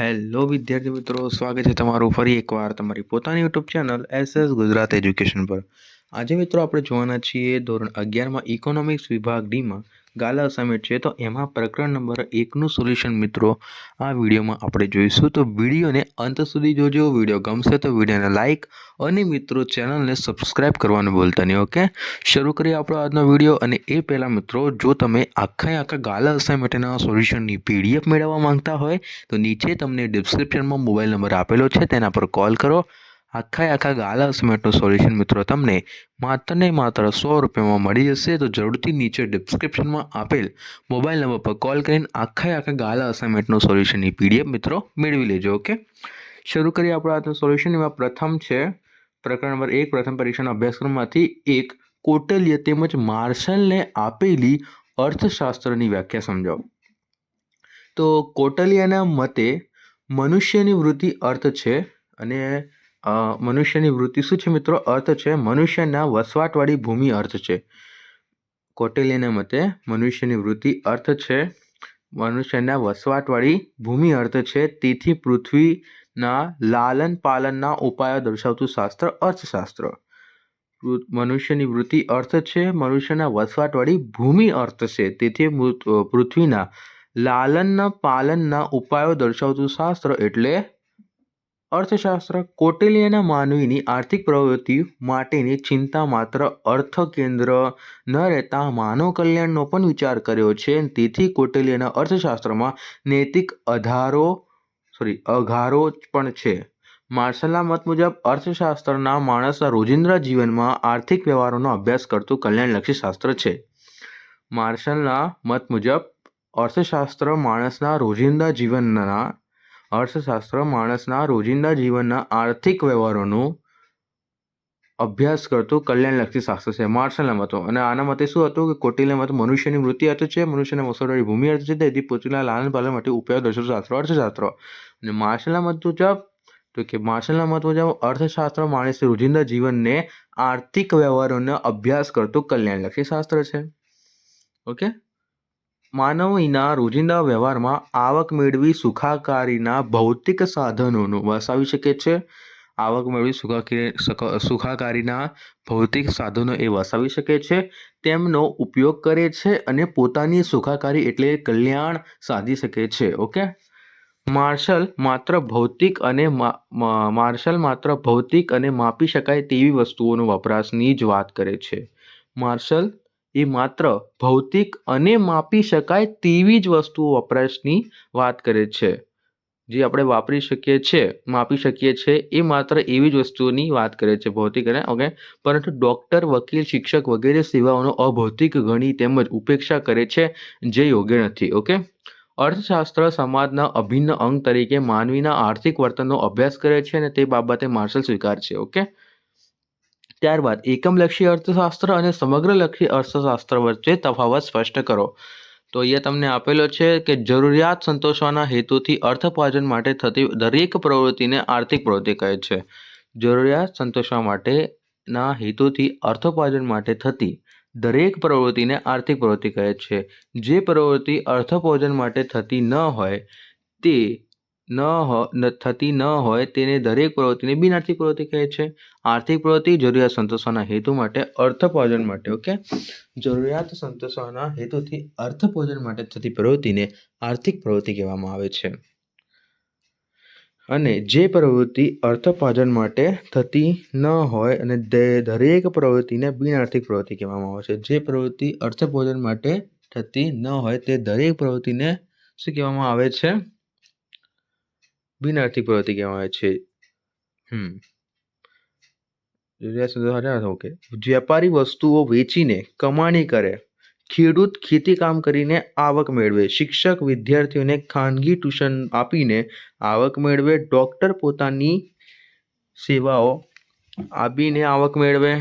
Hello વિદ્યાર્થી મિત્રો, સ્વાગત છે તમારું ફરી એકવાર તમારી પોતાની YouTube channel S S Gujarat education પર. આજે મિત્રો આપણે જોવાના છીએ ધોરણ અગિયારમાં ઇકોનોમિક્સ વિભાગ ડીમાં ગાલા અસાઇમેન્ટ છે. તો એમાં પ્રકરણ નંબર એકનું સોલ્યુશન મિત્રો, આ વિડીયોમાં આપણે જોઈશું. તો વિડીયોને અંત સુધી જોજો. વીડિયો ગમશે તો વિડીયોને લાઇક અને મિત્રો ચેનલને સબસ્ક્રાઇબ કરવાનું ભૂલતા નહીં, ઓકે? શરૂ કરીએ આપણો આજનો વીડિયો અને એ પહેલાં મિત્રો, જો તમે આખા આખા ગાલા અસાઇનમેન્ટના સોલ્યુશનની પીડીએફ મેળવવા માંગતા હોય, તો નીચે તમને ડિસ્ક્રિપ્શનમાં મોબાઈલ નંબર આપેલો છે. તેના પર કોલ કરો. આખા આખા ગાલા સિમેન્ટનું સોલ્યુશન મિત્રો તમને માત્ર ને માત્ર સો રૂપિયામાં મળી જશે. તો જરૂરથી નીચે ડિસ્ક્રિપ્શનમાં આપેલ મોબાઈલ નંબર પર કોલ કરીને આખા આખા ગાલા અસાઇનમેન્ટનું સોલ્યુશનની પીડીએફ મિત્રો મેળવી લેજો ઓકે શરૂ કરીએ આપણે આજનું સોલ્યુશન એમાં પ્રથમ છે, પ્રકરણ નંબર એક, પ્રથમ પરીક્ષાના અભ્યાસક્રમમાંથી એક કોટલીય તેમજ માર્શલને આપેલી અર્થશાસ્ત્રની વ્યાખ્યા સમજાવો. તો કોટલિયાના મતે મનુષ્યની વૃત્તિ અર્થ છે અને મનુષ્યની વૃત્તિ શું છે મિત્રો? અર્થ છે મનુષ્યના વસવાટવાળી ભૂમિ અર્થ છે. કોટેલિયાના મતે મનુષ્યની વૃત્તિ અર્થ છે મનુષ્યના વસવાટવાળી ભૂમિ અર્થ છે. તેથી પૃથ્વીના લાલન પાલનના ઉપાયો દર્શાવતું શાસ્ત્ર અર્થશાસ્ત્ર. મનુષ્યની વૃત્તિ અર્થ છે મનુષ્યના વસવાટવાળી ભૂમિ અર્થ છે. તેથી પૃથ્વીના લાલનના પાલનના ઉપાયો દર્શાવતું શાસ્ત્ર એટલે અર્થશાસ્ત્ર કોટેલિયાના માનવીની આર્થિક પ્રવૃત્તિ માટેની ચિંતા માત્ર અર્થ કેન્દ્ર ન રહેતા માનવ કલ્યાણનો પણ વિચાર કર્યો છે. તેથી કોટેલિયાના અર્થશાસ્ત્રમાં નૈતિક આધારો સોરી અઘારો પણ છે. માર્શલના મત મુજબ, અર્થશાસ્ત્રના માણસના રોજિંદા જીવનમાં આર્થિક વ્યવહારોનો અભ્યાસ કરતું કલ્યાણલક્ષી શાસ્ત્ર છે. માર્શલના મત મુજબ, અર્થશાસ્ત્ર માણસના રોજિંદા જીવનના અર્થશાસ્ત્ર માણસના રોજિંદા જીવનના આર્થિક વ્યવહારોનું અભ્યાસ કરતું કલ્યાણલક્ષી શાસ્ત્ર છે. માર્શલના મતો. અને આના મતે શું હતું કે કોટિલ મત મનુષ્યની વૃત્તિ અર્થ છે મનુષ્યના વસોડવાની ભૂમિ અર્થ છે તેથી પૃથ્વીના લાલન પાલન માટે ઉપયોગ દર્શન શાસ્ત્ર, અર્થશાસ્ત્ર. અને માર્શલના મત મુજબ, તો કે માર્શલના મત મુજબ અર્થશાસ્ત્ર માણસના રોજિંદા જીવનને આર્થિક વ્યવહારોનો અભ્યાસ કરતું કલ્યાણલક્ષી શાસ્ત્ર છે. ઓકે? માનવીના રોજિંદા વ્યવહારમાં આવક મેળવી સુખાકારીના ભૌતિક સાધનોનું વસાવી શકે છે. આવક મેળવી સુખાકારી સુખાકારીના ભૌતિક સાધનો એ વસાવી શકે છે. તેમનો ઉપયોગ કરે છે અને પોતાની સુખાકારી એટલે કલ્યાણ સાધી શકે છે. ઓકે? માર્શલ માત્ર ભૌતિક અને માર્શલ માત્ર ભૌતિક અને માપી શકાય તેવી વસ્તુઓનો વપરાશની જ વાત કરે છે. માર્શલ એ માત્ર ભૌતિક અને માપી શકાય તેવી જ વસ્તુઓ વપરાશની વાત કરે છે. જે આપણે વાપરી શકીએ છીએ, માપી શકીએ છીએ, એ માત્ર એવી જ વસ્તુઓની વાત કરે છે. ભૌતિક અને ઓકે, પરંતુ ડૉક્ટર, વકીલ, શિક્ષક વગેરે સેવાઓનો અભૌતિક ગણી તેમજ ઉપેક્ષા કરે છે, જે યોગ્ય નથી. ઓકે? અર્થશાસ્ત્ર સમાજના અભિન્ન અંગ તરીકે માનવીના આર્થિક વર્તનનો અભ્યાસ કરે છે અને તે બાબતે માર્શલ સ્વીકાર છે. ઓકે? ત્યારબાદ એકમલક્ષી અર્થશાસ્ત્ર અને સમગ્રલક્ષી અર્થશાસ્ત્ર વચ્ચે તફાવત સ્પષ્ટ કરો. તો એ તમને આપેલો છે કે જરૂરિયાત સંતોષવાના હેતુથી અર્થોપાર્જન માટે થતી દરેક પ્રવૃત્તિને આર્થિક પ્રવૃત્તિ કહે છે. જરૂરિયાત સંતોષવા માટેના હેતુથી અર્થોપાર્જન માટે થતી દરેક પ્રવૃત્તિને આર્થિક પ્રવૃત્તિ કહે છે. જે પ્રવૃત્તિ અર્થોપાર્જન માટે થતી ન હોય તે ન થતી ન હોય તેને દરેક પ્રવૃત્તિને બિનઆર્થિક પ્રવૃત્તિ કહે છે. આર્થિક પ્રવૃત્તિ જરૂરિયાત સંતોષવાના હેતુ માટે અર્થોપાર્જન માટે, ઓકે? જરૂરિયાત સંતોષવાના હેતુથી અર્થપોર્જન માટે થતી પ્રવૃત્તિને આર્થિક પ્રવૃત્તિ કહેવામાં આવે છે. અને જે પ્રવૃત્તિ અર્થપાર્જન માટે થતી ન હોય અને દરેક પ્રવૃત્તિને બિનઆર્થિક પ્રવૃત્તિ કહેવામાં આવે છે. જે પ્રવૃત્તિ અર્થપોર્જન માટે થતી ન હોય તે દરેક પ્રવૃત્તિને શું કહેવામાં આવે છે? બિનઆર્થિક પ્રવૃત્તિ કહેવાય છે. હમ. ઓકે. વેપારી વસ્તુઓ વેચીને કમાણી કરે. ખેડૂત ખેતી કામ કરીને આવક મેળવે. શિક્ષક વિદ્યાર્થીઓને ખાનગી ટ્યુશન આપીને આવક મેળવે. ડૉક્ટર પોતાની સેવાઓ આપીને આવક મેળવે.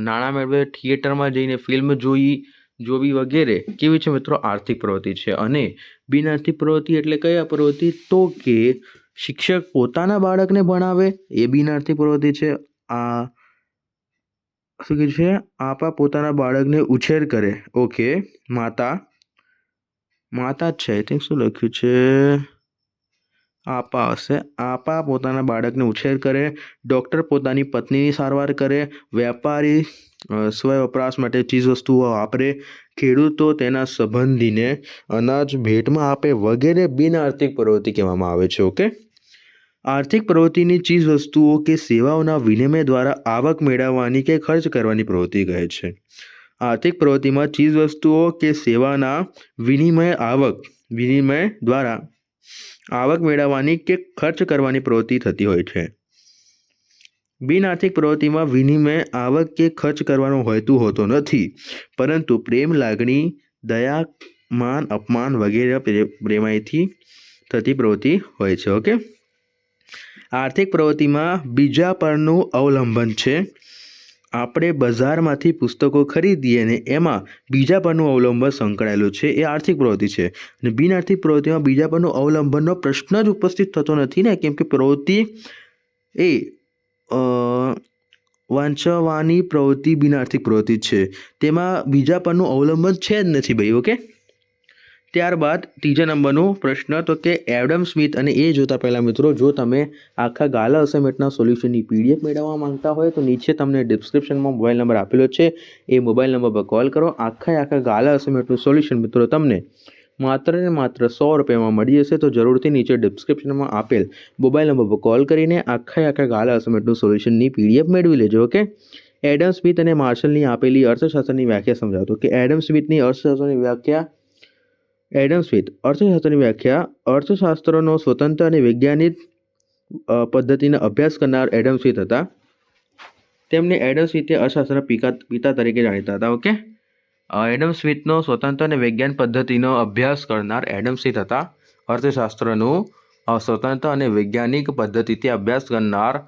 નાણાં મેળવે. થિયેટરમાં જઈને ફિલ્મ જોઈ, જોવી વગેરે. કેવી છે મિત્રો? આર્થિક પ્રવૃત્તિ છે. અને બિનઆર્થિક પ્રવૃત્તિ એટલે કયા પ્રવૃત્તિ? તો કે શિક્ષક પોતાના બાળકને ભણાવે, એ બિનઆર્થિક પ્રવૃત્તિ છે. આ શું કહે છે? આપા પોતાના બાળકને ઉછેર કરે. ઓકે. માતા. માતા જ છે આઈ થિંક શું લખ્યું છે? આપા હશે. આપા પોતાના બાળકને ઉછેર કરે. ડૉક્ટર પોતાની પત્નીની સારવાર કરે. વેપારી અ, સ્વ વપરાશ માટે ચીજવસ્તુઓ વાપરે ખેડૂતો તેના સંબંધીને અનાજ ભેટમાં આપે વગેરે બિન આર્થિક પ્રવૃત્તિ કહેવામાં આવે છે ઓકે? આર્થિક પ્રવૃત્તિની ચીજવસ્તુઓ કે સેવાઓના વિનિમય દ્વારા આવક મેળવવાની કે ખર્ચ કરવાની પ્રવૃત્તિ કહે છે. આર્થિક પ્રવૃત્તિમાં ચીજવસ્તુઓ કે સેવાના વિનિમય આવક વિનિમય દ્વારા આવક મેળવવાની કે ખર્ચ કરવાની પ્રવૃત્તિ થતી હોય છે. બિન આર્થિક પ્રવૃત્તિમાં વિનિમય આવક કે ખર્ચ કરવાનો હેતુ હોતો નથી, પરંતુ પ્રેમ, લાગણી, દયા, માન, અપમાન વગેરે પ્રેમાયથી થતી પ્રવૃત્તિ હોય છે, ઓકે? આર્થિક પ્રવૃત્તિમાં બીજા પરનું અવલંબન છે, આપણે બજારમાંથી પુસ્તકો ખરીદીએ ને એમાં બીજા પરનું અવલંબન સંકળાયેલું છે, એ આર્થિક પ્રવૃત્તિ છે. અને બિન આર્થિક પ્રવૃત્તિમાં બીજા પરનું અવલંબનનો પ્રશ્ન જ ઉપસ્થિત થતો નથી ને, કેમ કે પ્રવૃત્તિ એ વાંચવાની પ્રવૃત્તિ બિન આર્થિક પ્રવૃત્તિ છે. તેમાં બીજા પરનું અવલંબન છે જ નથી ભાઈ, ઓકે? ત્યારબાદ ત્રીજા નંબરનો પ્રશ્ન, તો કે એડમ સ્મિથ અને એ જોતા પહેલાં મિત્રો, જો તમે આખા ગાલા અસાઇનમેન્ટના સોલ્યુશનની પીડીએફ મેળવવા માંગતા હોય, તો નીચે તમને ડિસ્ક્રિપ્શનમાં મોબાઈલ નંબર આપેલો છે. એ મોબાઈલ નંબર પર કોલ કરો. આખા આખા ગાલા અસાઇનમેન્ટનું સોલ્યુશન મિત્રો તમને માત્ર ને માત્ર સો રૂપિયામાં મળી જશે તો જરૂરથી નીચે ડિસ્ક્રિપ્શનમાં આપેલ મોબાઈલ નંબર પર કોલ કરીને આખા આખા ગાલા અસાઇનમેન્ટનું સોલ્યુશનની પીડીએફ મેળવી લેજો ઓકે એડમ સ્મિથ અને માર્શલની આપેલી અર્થશાસ્ત્રની વ્યાખ્યા સમજાવતો કે એડમ સ્મિથની અર્થશાસ્ત્રની વ્યાખ્યા એડમ સ્મિથ અર્થશાસ્ત્રની વ્યાખ્યા, અર્થશાસ્ત્રનો સ્વતંત્ર અને વૈજ્ઞાનિક પદ્ધતિનો અભ્યાસ કરનાર એડમ સ્મિથ હતા. તેમને એડમ સ્મિથે પિતા પિતા તરીકે જાણીતા હતા ઓકે એડમ સ્મિથનો સ્વતંત્ર અને વિજ્ઞાન પદ્ધતિનો અભ્યાસ કરનાર એડમ સ્મિથ હતા. અર્થશાસ્ત્રનું સ્વતંત્ર અને વૈજ્ઞાનિક પદ્ધતિથી અભ્યાસ કરનાર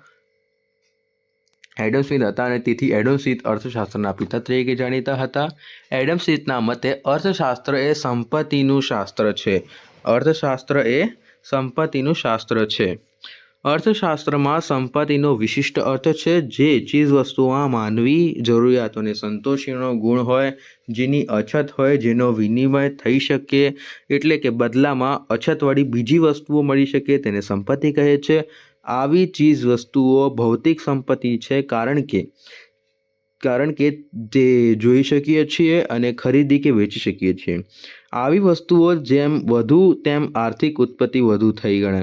એડમ સ્મિથ હતા અને તેથી એડમ સ્મિથ અર્થશાસ્ત્રના પિતા તરીકે જાણીતા હતા. એડમ સ્મિથના મતે, અર્થશાસ્ત્ર એ સંપત્તિનું શાસ્ત્ર છે. અર્થશાસ્ત્ર એ સંપત્તિનું શાસ્ત્ર છે. અર્થશાસ્ત્રમાં સંપત્તિનો વિશિષ્ટ અર્થ છે જે ચીજવસ્તુઓમાં માનવી જરૂરિયાતોને સંતોષીનો ગુણ હોય, જેની અછત હોય, જેનો વિનિમય થઈ શકે. એટલે કે બદલામાં અછતવાળી બીજી વસ્તુઓ મળી શકે તેને સંપત્તિ કહે છે. આવી ચીજ વસ્તુઓ ભૌતિક સંપત્તિ છે કારણ કે કારણ કે તે જોઈ શકીએ છીએ અને ખરીદી કે વેચી શકીએ છીએ. આવી વસ્તુઓ જેમ વધુ તેમ આર્થિક ઉત્પત્તિ વધુ થઈ ગણે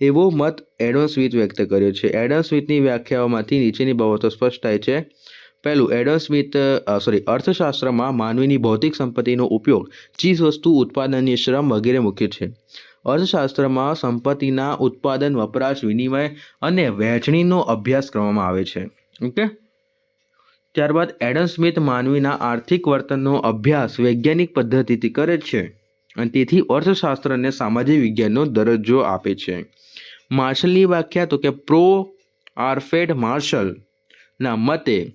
એવો મત એડમ સ્મિથ વ્યક્ત કર્યો છે. એડમ સ્મિથની વ્યાખ્યાઓમાંથી નીચેની બાબતો સ્પષ્ટ થાય છે. પહેલું એડમ સ્મિથ સોરી અર્થશાસ્ત્રમાં માનવીની ભૌતિક સંપત્તિનો ઉપયોગ ચીજ વસ્તુ ઉત્પાદનની શ્રમ વગેરે મુખ્ય છે. અર્થશાસ્ત્રમાં સંપત્તિના ઉત્પાદન, વપરાશ, વિનિમય અને વહેંચણીનો અભ્યાસ કરવામાં આવે છે. ઓકે? ત્યારબાદ એડમ સ્મિથ માનવીના આર્થિક વર્તનનો અભ્યાસ વૈજ્ઞાનિક પદ્ધતિથી કરે છે અને તેથી અર્થશાસ્ત્રને સામાજિક વિજ્ઞાનનો દરજ્જો આપે છે. માર્શલની વ્યાખ્યા તો કે પ્રો આર્ફેડ માર્શલના મતે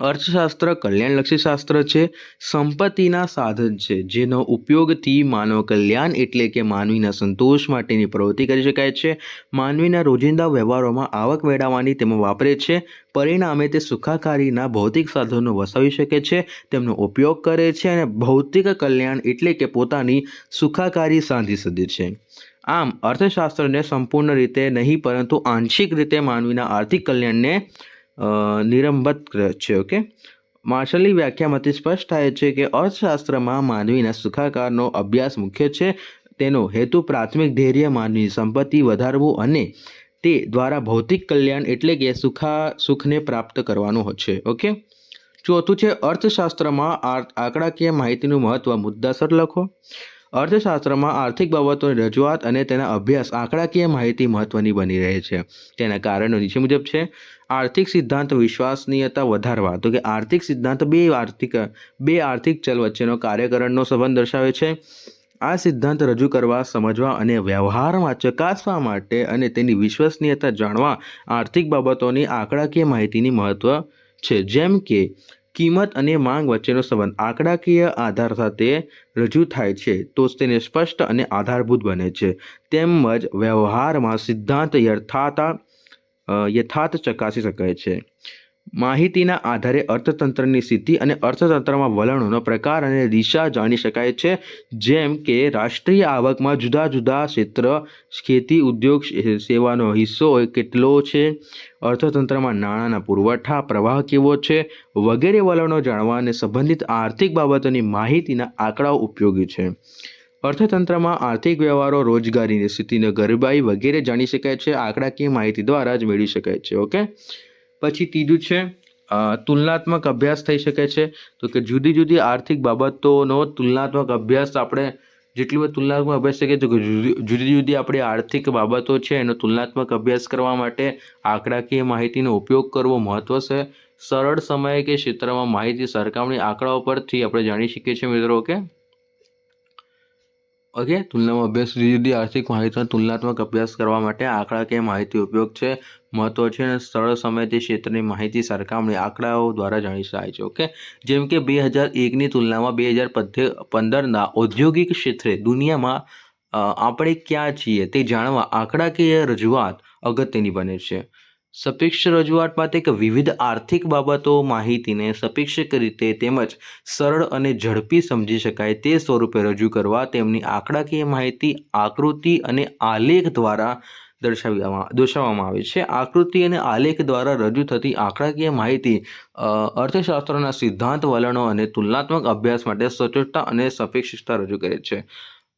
અર્થશાસ્ત્ર કલ્યાણલક્ષી શાસ્ત્ર છે, સંપત્તિના સાધન છે, જેનો ઉપયોગથી માનવ કલ્યાણ એટલે કે માનવીના સંતોષ માટેની પ્રવૃત્તિ કરી શકાય છે. માનવીના રોજિંદા વ્યવહારોમાં આવક મેળવવાની તેમાં વાપરે છે, પરિણામે તે સુખાકારીના ભૌતિક સાધનો વસાવી શકે છે, તેમનો ઉપયોગ કરે છે અને ભૌતિક કલ્યાણ એટલે કે પોતાની સુખાકારી સાધી શકે છે. આમ અર્થશાસ્ત્રને સંપૂર્ણ રીતે નહીં, પરંતુ આંશિક રીતે માનવીના આર્થિક કલ્યાણને નિરંબત છે, ઓકે? માર્શલની વ્યાખ્યામાંથી સ્પષ્ટ થાય છે કે અર્થશાસ્ત્રમાં માનવીના સુખાકારનો અભ્યાસ મુખ્ય છે. તેનો હેતુ પ્રાથમિક ધૈર્ય માનવી સંપત્તિ વધારવું અને તે દ્વારા ભૌતિક કલ્યાણ એટલે કે સુખા, સુખને પ્રાપ્ત કરવાનો છે, ઓકે? ચોથું છે અર્થશાસ્ત્રમાં આંકડાકીય માહિતીનું મહત્વ મુદ્દાસર લખો. અર્થશાસ્ત્રમાં આર્થિક બાબતોની રજૂઆત અને તેના અભ્યાસ આંકડાકીય માહિતી મહત્વની બની રહે છે. તેના કારણો નીચે મુજબ છે. આર્થિક સિદ્ધાંત વિશ્વસનીયતા વધારવા, તો કે આર્થિક સિદ્ધાંત બે આર્થિક બે આર્થિક ચલ વચ્ચેનો કાર્યકરણનો સંબંધ દર્શાવે છે. આ સિદ્ધાંત રજૂ કરવા, સમજવા અને વ્યવહારમાં ચકાસવા માટે અને તેની વિશ્વસનીયતા જાણવા આર્થિક બાબતોની આંકડાકીય માહિતીની મહત્વ છે. જેમ કે કિંમત અને માંગ વચ્ચેનો સંબંધ આંકડાકીય આધાર સાથે રજૂ થાય છે, તો તેને સ્પષ્ટ અને આધારભૂત બને છે. તેમજ વ્યવહારમાં સિદ્ધાંત યથાર્થ યથાર્થ ચકાસી શકાય છે. માહિતીના આધારે અર્થતંત્રની સ્થિતિ અને અર્થતંત્રમાં વલણોનો પ્રકાર અને દિશા જાણી શકાય છે, જેમ કે રાષ્ટ્રીય આવકમાં જુદા જુદા ક્ષેત્ર, ખેતી ઉદ્યોગ સેવાનો હિસ્સો કેટલો છે, અર્થતંત્રમાં નાણાંના પુરવઠા, પ્રવાહ કેવો છે, વગેરે વલણો જાણવા અને સંબંધિત આર્થિક બાબતોની માહિતીના આંકડાઓ ઉપયોગી છે. અર્થતંત્રમાં આર્થિક વ્યવહારો, રોજગારીની સ્થિતિને ગરબાઈ વગેરે જાણી શકાય છે આંકડાકીય માહિતી દ્વારા જ મેળવી શકાય છે, ઓકે? પછી ત્રીજું છે તુલનાત્મક અભ્યાસ થઈ શકે છે. તો કે જુદી જુદી આર્થિક બાબતોનો તુલનાત્મક અભ્યાસ આપણે જેટલી બધી તુલનાત્મક અભ્યાસ થઈ તો કે જુદી જુદી આપણી આર્થિક બાબતો છે, એનો તુલનાત્મક અભ્યાસ કરવા માટે આંકડાકીય માહિતીનો ઉપયોગ કરવો મહત્વ છે. સરળ સમયે કે ક્ષેત્રમાં માહિતી સરખામણી આંકડાઓ પરથી આપણે જાણી શકીએ છીએ મિત્રો, ઓકે? ઓકે, તુલનામાં અભ્યાસ જુદી આર્થિક માહિતીનો તુલનાત્મક અભ્યાસ કરવા માટે આંકડાકીય માહિતી ઉપયોગ છે, મહત્વ છે અને સરળ સમયથી ક્ષેત્રની માહિતી સરખામણી આંકડાઓ દ્વારા જાણી શકાય છે, ઓકે? જેમ કે બે હજાર એકની તુલનામાં બે હજાર પંદરના ઔદ્યોગિક ક્ષેત્રે દુનિયામાં આપણે ક્યાં છીએ તે જાણવા આંકડાકીય રજૂઆત અગત્યની બને છે. સપેક્ષ રજૂઆત માટે કે વિવિધ આર્થિક બાબતો, માહિતીને સપેક્ષક રીતે તેમજ સરળ અને ઝડપી સમજી શકાય તે સ્વરૂપે રજૂ કરવા તેમની આંકડાકીય માહિતી, આકૃતિ અને આલેખ દ્વારા દર્શાવવામાં દર્શાવવામાં આવે છે. આકૃતિ અને આલેખ દ્વારા રજૂ થતી આંકડાકીય માહિતી અર્થશાસ્ત્રના સિદ્ધાંત, વલણો અને તુલનાત્મક અભ્યાસ માટે સચોટતા અને સપેક્ષતા રજૂ કરે છે.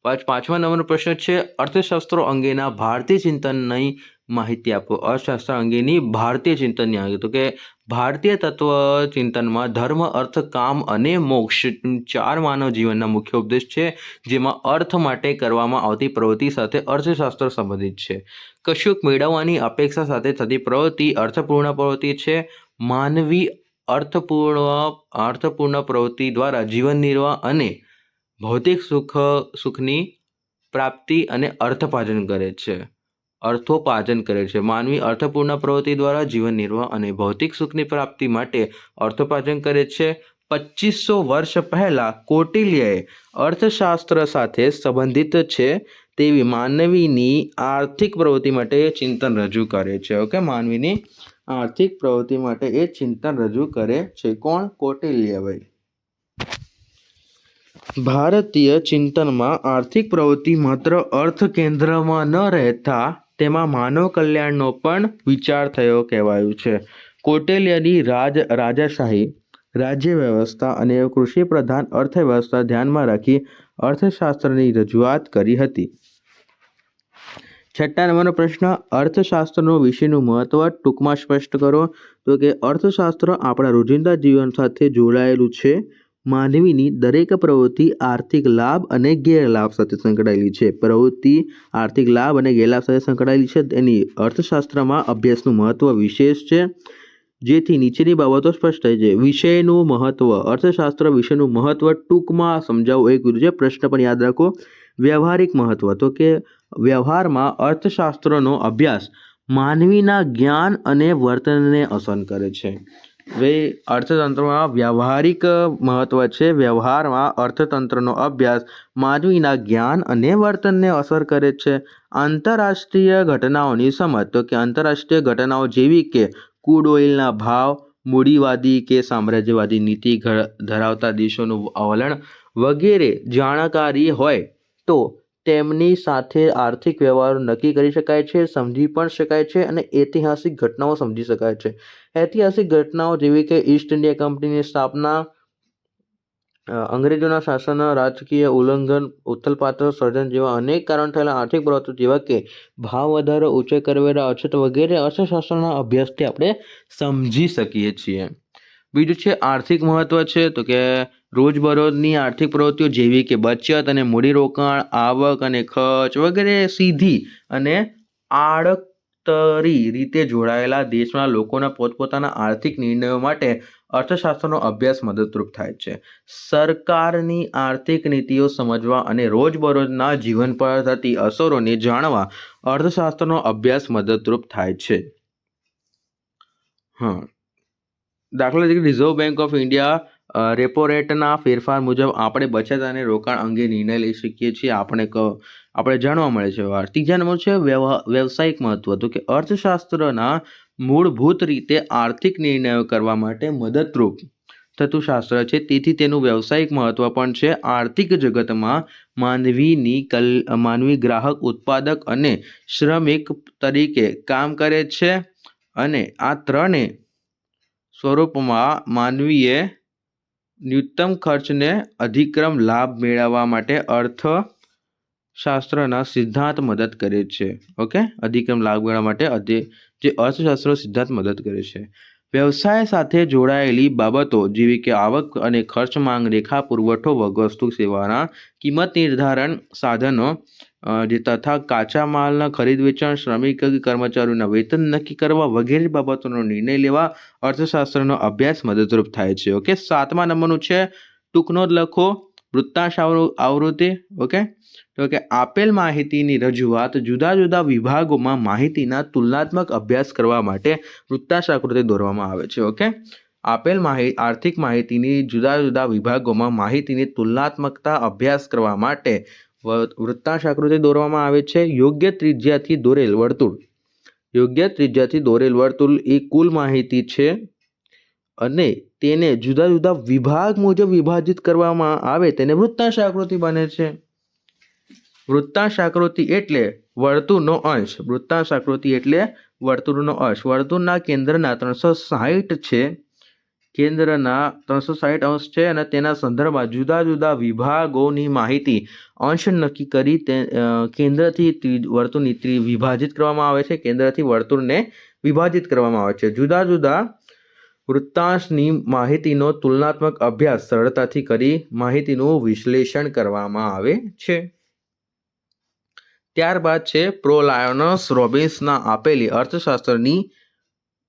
પાંચ, પાંચમા નંબરનો પ્રશ્ન છે, અર્થશાસ્ત્રો અંગેના ભારતીય ચિંતનની માહિતી આપો. અર્થશાસ્ત્ર અંગેની ભારતીય ચિંતનની અંગે તો કે ભારતીય તત્વ ચિંતનમાં ધર્મ, અર્થ, કામ અને મોક્ષ ચાર માનવ જીવનના મુખ્ય ઉપદેશ છે, જેમાં અર્થ માટે કરવામાં આવતી પ્રવૃત્તિ સાથે અર્થશાસ્ત્ર સંબંધિત છે. કશુંક મેળવવાની અપેક્ષા સાથે થતી પ્રવૃત્તિ અર્થપૂર્ણ પ્રવૃત્તિ છે. માનવી અર્થપૂર્ણ અર્થપૂર્ણ પ્રવૃત્તિ દ્વારા જીવન નિર્વાહ અને ભૌતિક સુખ, સુખની પ્રાપ્તિ અને અર્થપાર્જન કરે છે. અર્થોપાર્જન કરે છે. માનવી અર્થપૂર્ણ પ્રવૃત્તિ દ્વારા જીવન નિર્વાહ અને ભૌતિક સુખની પ્રાપ્તિ માટે અર્થોપાર્જન કરે છે. પચીસો વર્ષ પહેલાં કૌટિલ્યએ અર્થશાસ્ત્ર સાથે સંબંધિત છે તેવી માનવીની આર્થિક પ્રવૃત્તિ માટે ચિંતન રજૂ કરે છે. ઓકે, માનવીની આર્થિક પ્રવૃત્તિ માટે એ ચિંતન રજૂ કરે છે. કોણ? કૌટિલ્ય ભાઈ. ભારતીય ચિંતનમાં આર્થિક પ્રવૃત્તિ માત્ર અર્થ કેન્દ્રમાં ન રહેતા તેમાં માનવ કલ્યાણનો પણ વિચાર થયો કહેવાયું છે. કોટેલિયાની રાજ, રાજાશાહી રાજ્ય વ્યવસ્થા અને કૃષિ પ્રધાન અર્થવ્યવસ્થા ધ્યાનમાં રાખી અર્થશાસ્ત્રની રજૂઆત કરી હતી. છઠ્ઠા નંબરનો પ્રશ્ન, અર્થશાસ્ત્રનો વિષયનું મહત્વ ટૂંકમાં સ્પષ્ટ કરો. તો કે અર્થશાસ્ત્ર આપણા રોજિંદા જીવન સાથે જોડાયેલું છે. માનવીની દરેક પ્રવૃત્તિ આર્થિક લાભ અને ગેરલાભ સાથે સંકળાયેલી છે. પ્રવૃત્તિ, આર્થિક લાભ અને ગેરલાભ સાથે સંકળાયેલી છે. તેની અર્થશાસ્ત્રમાં અભ્યાસનું મહત્વ વિશેષ છે. જેથી નીચેની બાબતો સ્પષ્ટ થાય છે. વિષયનું મહત્વ. અર્થશાસ્ત્ર વિષયનું મહત્વ ટૂંકમાં સમજાવવું એ ગુરુ છે પ્રશ્ન પણ યાદ રાખો. વ્યવહારિક મહત્વ. તો કે વ્યવહારમાં અર્થશાસ્ત્રનો અભ્યાસ માનવીના જ્ઞાન અને વર્તનને અસર કરે છે. હવે અર્થતંત્રમાં વ્યવહારિક મહત્વ છે. વ્યવહારમાં અર્થતંત્રનો અભ્યાસ માનવીના જ્ઞાન અને વર્તનને અસર કરે છે. આંતરરાષ્ટ્રીય ઘટનાઓની સમજ, તો કે આંતરરાષ્ટ્રીય ઘટનાઓ જેવી કે ક્રૂડ ઓઇલના ભાવ, મૂડીવાદી કે સામ્રાજ્યવાદી નીતિ ધરાવતા દેશોનું વલણ વગેરે જાણકારી હોય, તો તેમની સાથે આર્થિક વ્યવહારો નક્કી કરી શકાય છે, સમજી પણ શકાય છે અને ઐતિહાસિક ઘટનાઓ સમજી શકાય છે. ઐતિહાસિક ઘટનાઓ જેવી કે ઈસ્ટ ઇન્ડિયા કંપનીની સ્થાપના અંગ્રેજોના શાસન, રાજકીય ઉલ્લંઘન ઉથલપાત્ર સર્જન જેવા અનેક કારણ થયેલા આર્થિક પ્રવૃત્તિઓ જેવા કે ભાવ વધારો ઊંચે કરવેરા, અછત વગેરે અર્થશાસ્ત્રના અભ્યાસથી આપણે સમજી શકીએ છીએ. બીજું છે આર્થિક મહત્વ છે, તો કે રોજબરોજની આર્થિક પ્રવૃત્તિઓ જેવી કે બચત અને મૂડીરોકાણ આવક અને ખર્ચ વગેરે સીધી અને આડકતરી રીતે જોડાયેલા દેશના લોકોના પોતપોતાના આર્થિક નિર્ણયો માટે અર્થશાસ્ત્રનો અભ્યાસ મદદરૂપ થાય છે. સરકારની આર્થિક નીતિઓ સમજવા અને રોજબરોજના જીવન પર થતી અસરોને જાણવા અર્થશાસ્ત્રનો અભ્યાસ મદદરૂપ થાય છે. હા દાખલા તરીકે Reserve Bank of India repo રેટના ફેરફાર મુજબ આપણે બચત અને રોકાણ અંગે નિર્ણય લઈ શકીએ છીએ. આપણે આપણે જાણવા મળે છે આર્થિક નંબર છે વ્યવસાયિક મહત્વ. તો કે અર્થશાસ્ત્રના મૂળભૂત રીતે આર્થિક નિર્ણયો કરવા માટે મદદરૂપ થતું શાસ્ત્ર છે. તેથી તેનું વ્યવસાયિક મહત્વ પણ છે. આર્થિક જગતમાં માનવીની કલ, માનવી ગ્રાહક, ઉત્પાદક અને શ્રમિક તરીકે કામ કરે છે. અને આ ત્રણે સ્વરૂપમાં માનવીએ ન્યૂનતમ ખર્ચને અધિક્રમ લાભ મેળવવા માટે અર્થશાસ્ત્રના સિદ્ધાંત મદદ કરે છે. ઓકે? અધિક્રમ લાભ મેળવવા માટે જે અર્થશાસ્ત્ર સિદ્ધાંત મદદ કરે છે. વ્યવસાય સાથે જોડાયેલી બાબતો જેવી કે આવક અને ખર્ચ માંગ, રેખા પુરવઠો વસ્તુ સેવાના કિંમત નિર્ધારણ સાધનો જે તથા કાચા માલના ખરીદ વેચાણ, શ્રમિક કર્મચારીઓના વેતન નક્કી કરવા વગેરે બાબતોનો નિર્ણય લેવા અર્થશાસ્ત્રનો અભ્યાસ મદદરૂપ થાય છે. ઓકે? સાતમા નંબરનું છે ટૂંકનો જ લખો. વૃત્તાંશ આવૃ- આવૃત્તિ, ઓકે? તો કે આપેલ માહિતીની રજૂઆત જુદા જુદા વિભાગોમાં માહિતીના તુલનાત્મક અભ્યાસ કરવા માટે વૃત્તાંશ આકૃતિ દોરવામાં આવે છે. ઓકે? આપેલ માહિતી આર્થિક માહિતીની જુદા જુદા વિભાગોમાં માહિતીની તુલનાત્મકતા અભ્યાસ કરવા માટે વૃત્તાંશ આકૃતિ દોરવામાં આવે છે. યોગ્ય ત્રિજ્યાથી દોરેલ વર્તુળ. યોગ્ય ત્રિજ્યાથી દોરેલ વર્તુળ એ કુલ માહિતી છે અને તેને જુદા જુદા વિભાગ મુજબ વિભાજિત કરવામાં આવે તેને વૃત્તાંશ આકૃતિ બને છે. વૃત્તાંશ આકૃતિ એટલે વર્તુળનો અંશ. વૃત્તાંશ આકૃતિ એટલે વર્તુળનો અંશ. વર્તુળના કેન્દ્રના ત્રણસો સાહીઠ છે. કેન્દ્રના ત્રણસો સાહીઠ અંશ છે અને તેના સંદર્ભમાં જુદા જુદા વિભાગોની માહિતી અંશ નક્કી કરી તે કેન્દ્રથી વર્તુળની વિભાજિત કરવામાં આવે છે. કેન્દ્રથી વર્તુળને વિભાજિત કરવામાં આવે છે. જુદા જુદા વૃત્તાંશની માહિતીનો તુલનાત્મક અભ્યાસ સરળતાથી કરી માહિતીનું વિશ્લેષણ કરવામાં આવે છે. ત્યારબાદ છે, પ્રોલાયોનસ રોબિન્સના આપેલી અર્થશાસ્ત્રની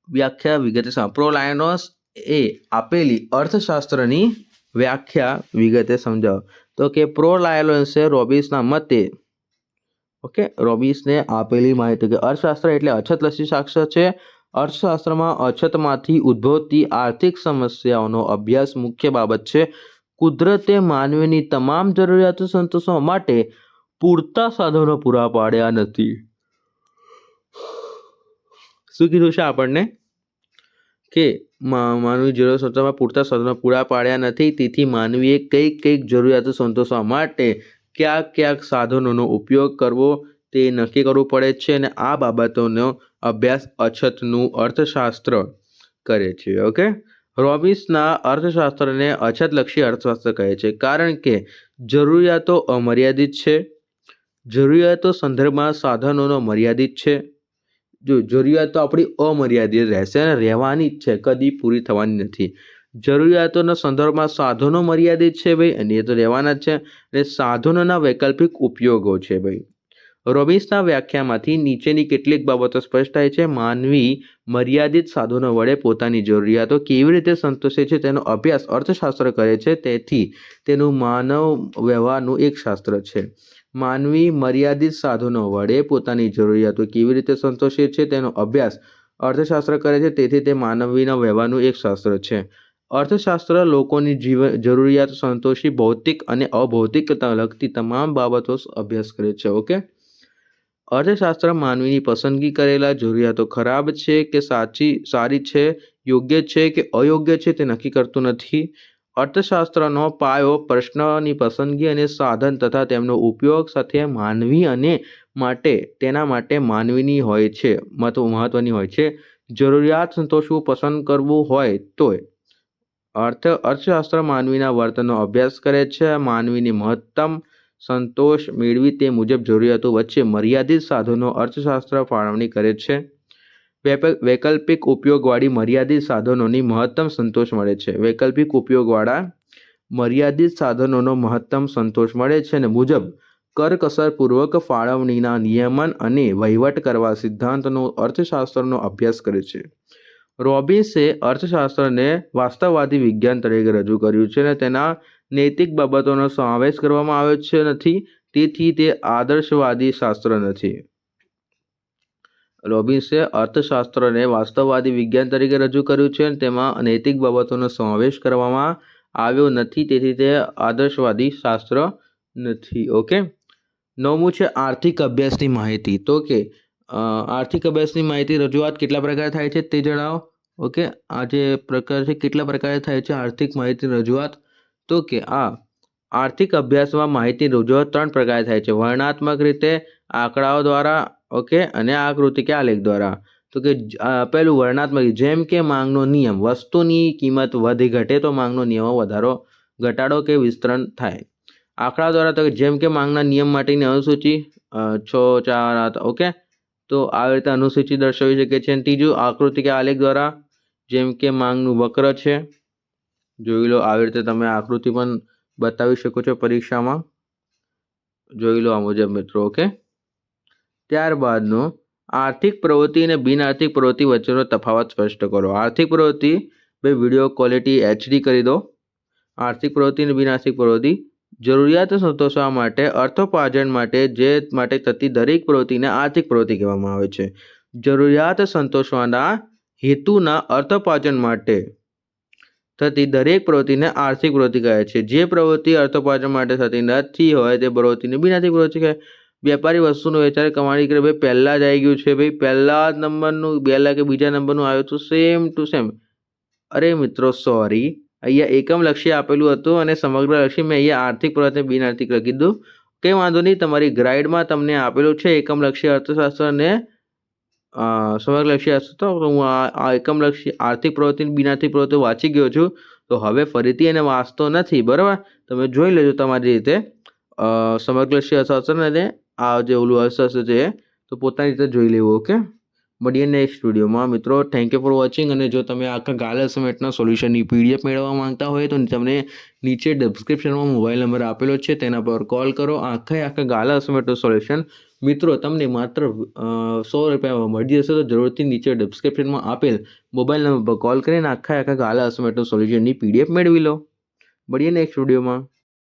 વ્યાખ્યા વિગતે પ્રોલાયોનસ એ આપેલી અર્થશાસ્ત્રની વ્યાખ્યા વિગતે સમજાવો. તો કે પ્રોલાયોનસે રોબિન્સના મતે, ઓકે, રોબિન્સને આપેલી માહિતી કે અર્થશાસ્ત્ર એટલે અછતલક્ષી શાસ્ત્ર છે. અર્થશાસ્ત્રમાં અછતમાંથી ઉદ્ભવતી આર્થિક સમસ્યાઓનો અભ્યાસ મુખ્ય બાબત છે. કુદરતે માનવીની તમામ જરૂરિયાતો સંતોષવા માટે પૂરતા સાધનો પૂરા પાડ્યા નથી. શું કીધું છે આપણને? કે માનવી જરૂરિયાત સંતોષવા પૂરતા સાધનો પૂરા પાડ્યા નથી. તેથી માનવીએ કઈ કંઈક જરૂરિયાતો સંતોષવા માટે કયા ક્યાંક સાધનોનો ઉપયોગ કરવો તે નક્કી કરવું પડે છે અને આ બાબતોનો અભ્યાસ અછતનું અર્થશાસ્ત્ર કરે છે, ઓકે? રોબિન્સના અર્થશાસ્ત્રને અછતલક્ષી અર્થશાસ્ત્ર કહે છે કારણ કે જરૂરિયાતો અમર્યાદિત છે. જરૂરિયાતો સંદર્ભમાં સાધનોનો મર્યાદિત છે. જો જરૂરિયાતો આપણી અમર્યાદિત રહેશે અને રહેવાની જ છે, કદી પૂરી થવાની નથી. જરૂરિયાતોના સંદર્ભમાં સાધનો મર્યાદિત છે ભાઈ, અને એ તો રહેવાના જ છે, અને સાધનોના વૈકલ્પિક ઉપયોગો છે ભાઈ. રોબિન્સના વ્યાખ્યામાંથી નીચેની કેટલીક બાબતો સ્પષ્ટ થાય છે. માનવી મર્યાદિત સાધનો વડે પોતાની જરૂરિયાતો કેવી રીતે સંતોષે છે, તેનો અભ્યાસ અર્થશાસ્ત્ર કરે છે, તેથી તેનું માનવ વ્યવહારનું એક શાસ્ત્ર છે. માનવી મર્યાદિત સાધનો વડે પોતાની જરૂરિયાતો કેવી રીતે સંતોષે છે તેનો અભ્યાસ અર્થશાસ્ત્ર કરે છે. તેથી તે માનવીના વ્યવહારનું એક શાસ્ત્ર છે. અર્થશાસ્ત્ર લોકોની જીવન જરૂરિયાત સંતોષી, ભૌતિક અને અભૌતિકતા લગતી તમામ બાબતો અભ્યાસ કરે છે. ઓકે? અર્થશાસ્ત્ર માનવીની પસંદગી કરેલા જરૂરિયાતો ખરાબ છે કે સાચી, સારી છે, યોગ્ય છે કે અયોગ્ય છે તે નક્કી કરતું નથી? અર્થશાસ્ત્રનો પાયો પ્રશ્નની પસંદગી અને સાધન તથા તેમનો ઉપયોગ સાથે માનવી અને માટે, તેના માટે માનવીની હોય છે, મહત્વ, મહત્વની હોય છે. જરૂરિયાત સંતોષવું પસંદ કરવું હોય તો અર્થ, અર્થશાસ્ત્ર માનવીના વર્તનનો અભ્યાસ કરે છે. માનવીની મહત્તમ સંતોષ મેળવી તે મુજબ જરૂરિયાતો વચ્ચે મર્યાદિત સાધનો અર્થશાસ્ત્ર ફાળવણી કરે છે. વૈકલ્પિક ઉપયોગવાળી મર્યાદિત સાધનોની મહત્તમ સંતોષ મળે છે. વૈકલ્પિક ઉપયોગવાળા મર્યાદિત સાધનોનો મહત્તમ સંતોષ મળે છે અને મુજબ કરકસરપૂર્વક ફાળવણીના નિયમન અને વહીવટ કરવા સિદ્ધાંતનો અર્થશાસ્ત્રનો અભ્યાસ કરે છે. રોબિન્સે અર્થશાસ્ત્રને વાસ્તવવાદી વિજ્ઞાન તરીકે રજૂ કર્યું છે અને તેના નૈતિક બાબતોનો સમાવેશ કરવામાં આવ્યો છે નથી, તેથી તે આદર્શવાદી શાસ્ત્ર નથી. રોબિન્સે અર્થશાસ્ત્રને વાસ્તવવાદી વિજ્ઞાન તરીકે રજૂ કર્યું છે અને તેમાં અનૈતિક બાબતોનો સમાવેશ કરવામાં આવ્યો નથી, તેથી તે આદર્શવાદી શાસ્ત્ર નથી. ઓકે? નવમું છે આર્થિક અભ્યાસની માહિતી. તો કે આર્થિક અભ્યાસની માહિતી રજૂઆત કેટલા પ્રકારે થાય છે તે જણાવો. ઓકે? આ જે પ્રકાર છે કેટલા પ્રકારે થાય છે આર્થિક માહિતી રજૂઆત? તો કે, આ, આર્થિક અભ્યાસમાં માહિતી રજૂઆત ત્રણ પ્રકારે થાય છે. વર્ણનાત્મક રીતે આંકડાઓ દ્વારા ઓકે? અને આકૃતિ કે આલેખ દ્વારા? તો કે પહેલું વર્ણાત્મક જેમ કે માંગનો નિયમ, વસ્તુની કિંમત વધી ઘટે તો માંગનો નિયમો વધારો ઘટાડો કે વિસ્તરણ થાય. આંકડા દ્વારા તો જેમ કે માંગના નિયમ માટેની અનુસૂચિ છ, ચાર, આઠ, ઓકે? તો આવી રીતે અનુસૂચિ દર્શાવી શકે છે. અને ત્રીજું આકૃતિ કે આલેખ દ્વારા, જેમ કે માંગનું વક્ર છે, જોઈ લો આવી રીતે તમે આકૃતિ પણ બતાવી શકો છો પરીક્ષામાં. જોઈ લો આ મુજબ મિત્રો, ઓકે? ત્યારબાદનો આર્થિક પ્રવૃત્તિ અને બિન આર્થિક પ્રવૃત્તિ વચ્ચેનો તફાવત સ્પષ્ટ કરો. આર્થિક પ્રવૃત્તિ બે વીડિયો ક્વોલિટી એચડી કરી દો. આર્થિક પ્રવૃત્તિ અને બિન આર્થિક પ્રવૃત્તિ, જરૂરિયાત સંતોષવા માટે, અર્થોપાર્જન માટે, જે માટે થતી દરેક પ્રવૃત્તિને આર્થિક પ્રવૃત્તિ કહેવામાં આવે છે. જરૂરિયાત સંતોષવાના હેતુના અર્થોપાર્જન માટે થતી દરેક પ્રવૃત્તિને આર્થિક પ્રવૃત્તિ કહે છે. જે પ્રવૃત્તિ અર્થોપાર્જન માટે થતી નથી હોય, તે પ્રવૃત્તિને બિન આર્થિક પ્રવૃત્તિ કહે. વેપારી વસ્તુનું વેચાણ કમાણી કરે. ભાઈ, પહેલાં જ આવી ગયું છે. ભાઈ, પહેલા જ નંબરનું, બે લાખ કે બીજા નંબરનું આવ્યું હતું. સેમ ટુ સેમ અરે મિત્રો સોરી અહીંયા એકમ લક્ષ્ય આપેલું હતું અને સમગ્ર લક્ષ્ય મેં અહીંયા આર્થિક પ્રવૃત્તિ બિન આર્થિક લખી દીધું. કંઈ વાંધો નહીં, તમારી ગ્રાઇડમાં તમને આપેલું છે એકમ લક્ષ્ય અર્થશાસ્ત્ર અને સમગ્ર લક્ષ્ય તો હું આ એકમ લક્ષ્ય આર્થિક પ્રવૃત્તિ બિન આર્થિક પ્રવૃત્તિ વાંચી ગયો છું. તો હવે ફરીથી એને વાંચતો નથી. બરાબર? તમે જોઈ લેજો તમારી રીતે સમગ્ર લક્ષ્ય અર્થશાસ્ત્ર અને આ જે ઓલું હશે છે, તો પોતાની રીતે જોઈ લેવું ઓકે મળીએ નેક્સ્ટ વિડીયોમાં. મિત્રો થેન્ક યુ ફોર વોચિંગ અને જો તમે આખા ગાલા સમેટના સોલ્યુશનની પીડીએફ મેળવવા માંગતા હોય, તો તમને નીચે ડિસ્ક્રિપ્શનમાં મોબાઈલ નંબર આપેલો છે, તેના પર કોલ કરો. આખા આખા ગાલા સમેટનું સોલ્યુશન મિત્રો, તમને માત્ર સો રૂપિયામાં મળી જશે, તો જરૂરથી નીચે ડિસ્ક્રિપ્શનમાં આપેલ મોબાઈલ નંબર પર કોલ કરીને આખા આખા ગાલા સમેટનું સોલ્યુશનની પીડીએફ મેળવી લો. મળીએ નેક્સ્ટ વિડીયોમાં.